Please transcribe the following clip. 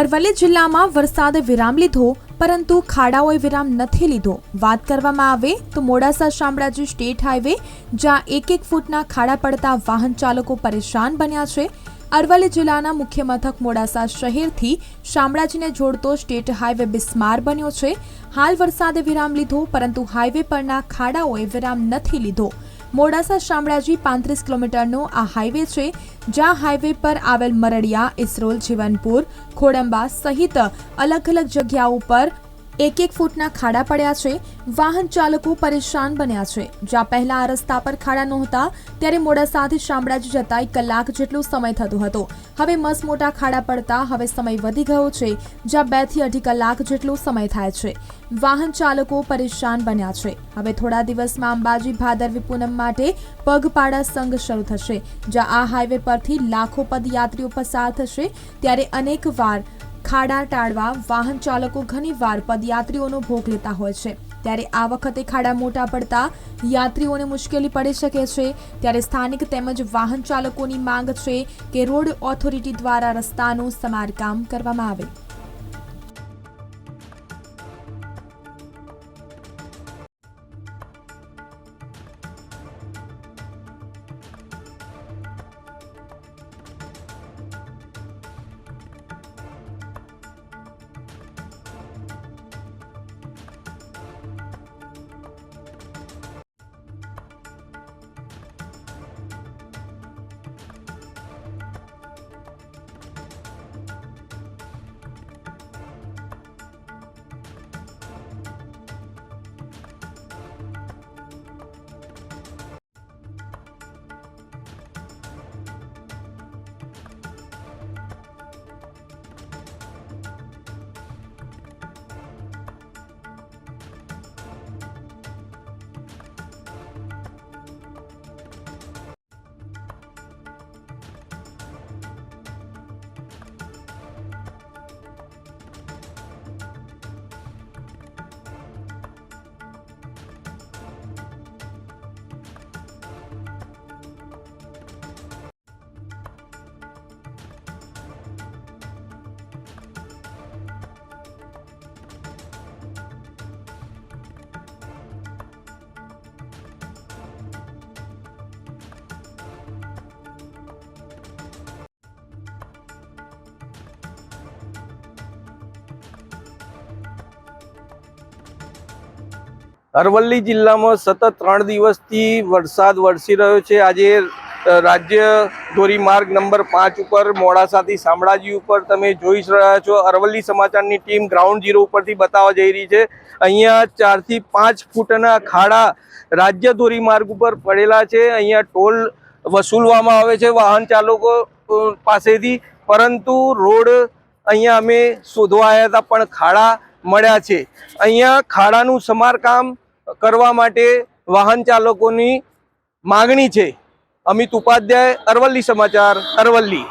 અરવલ્લી જિલ્લામાં વરસાદે વિરામ લીધો, પરંતુ ખાડાઓએ વિરામ નથી લીધો. વાત કરવામાં આવે તો મોડાસા શામળાજી સ્ટેટ હાઈવે, જ્યાં એક એક ફૂટના ખાડા પડતા વાહન ચાલકો પરેશાન બન્યા છે. અરવલ્લી જિલ્લાના મુખ્ય મથક મોડાસા શહેરથી શામળાજીને જોડતો સ્ટેટ હાઈવે બિસ્માર બન્યો છે. હાલ વરસાદે વિરામ લીધો, પરંતુ હાઈવે પરના ખાડાઓએ વિરામ નથી લીધો. મોડાસા શામળાજી પાંત્રીસ કિલોમીટરનો આ હાઈવે છે, જ્યાં હાઈવે પર આવેલ મરડિયા, ઇસરોલ, જીવનપુર, ખોડંબા સહિત અલગ અલગ જગ્યાઓ પર એક એક ફૂટના ખાડા પડ્યા છે. વાહન ચાલકો પરેશાન બન્યા છે. જ્યાં પહેલા આ રસ્તા પર ખાડા નહોતા, ત્યારે મોડાસાથી શામળાજી જતા એક કલાક જેટલો સમય થતો હતો. હવે મસ મોટા ખાડા પડતા હવે સમય વધી ગયો છે, જ્યાં બેથી અઢી કલાક જેટલો સમય થાય છે. વાહન ચાલકો પરેશાન બન્યા છે. હવે થોડા દિવસમાં અંબાજી ભાદરવી પૂનમ માટે પગપાળા સંઘ શરૂ થશે. જ્યાં આ હાઈવે પરથી લાખો પદયાત્રીઓ પસાર થશે, ત્યારે અનેક વાર ખાડા ટાળવા વાહન ચાલકો ઘણીવાર પદયાત્રીઓનો ભોગ લેતા હોય છે. ત્યારે આ વખતે ખાડા મોટા પડતા યાત્રીઓને મુશ્કેલી પડી શકે છે. ત્યારે સ્થાનિક તેમજ વાહન ચાલકોની માંગ છે કે રોડ ઓથોરિટી દ્વારા રસ્તાનું સમારકામ કરવામાં આવે. અરવલ્લી જિલ્લામાં સતત ત્રણ દિવસથી વરસાદ વરસી રહ્યો છે. આજે રાજ્ય ધોરીમાર્ગ નંબર પાંચ ઉપર મોડાસાથી શામળાજી ઉપર તમે જોઈ રહ્યા છો. અરવલ્લી સમાચારની ટીમ ગ્રાઉન્ડ ઝીરો ઉપરથી બતાવવા જઈ રહી છે. અહીંયા ચારથી પાંચ ફૂટના ખાડા રાજ્ય ધોરીમાર્ગ ઉપર પડેલા છે. અહીંયા ટોલ વસૂલવામાં આવે છે વાહન ચાલકો પાસેથી. પરંતુ રોડ અહીંયા અમે શોધવા આવ્યા હતા, પણ ખાડા મળ્યા છે. અહીંયા ખાડાનું સમારકામ કરવા માટે વાહન ચાલકોની માગણી છે. અમિત ઉપાધ્યાય અરવલ્લી સમાચાર અરવલ્લી.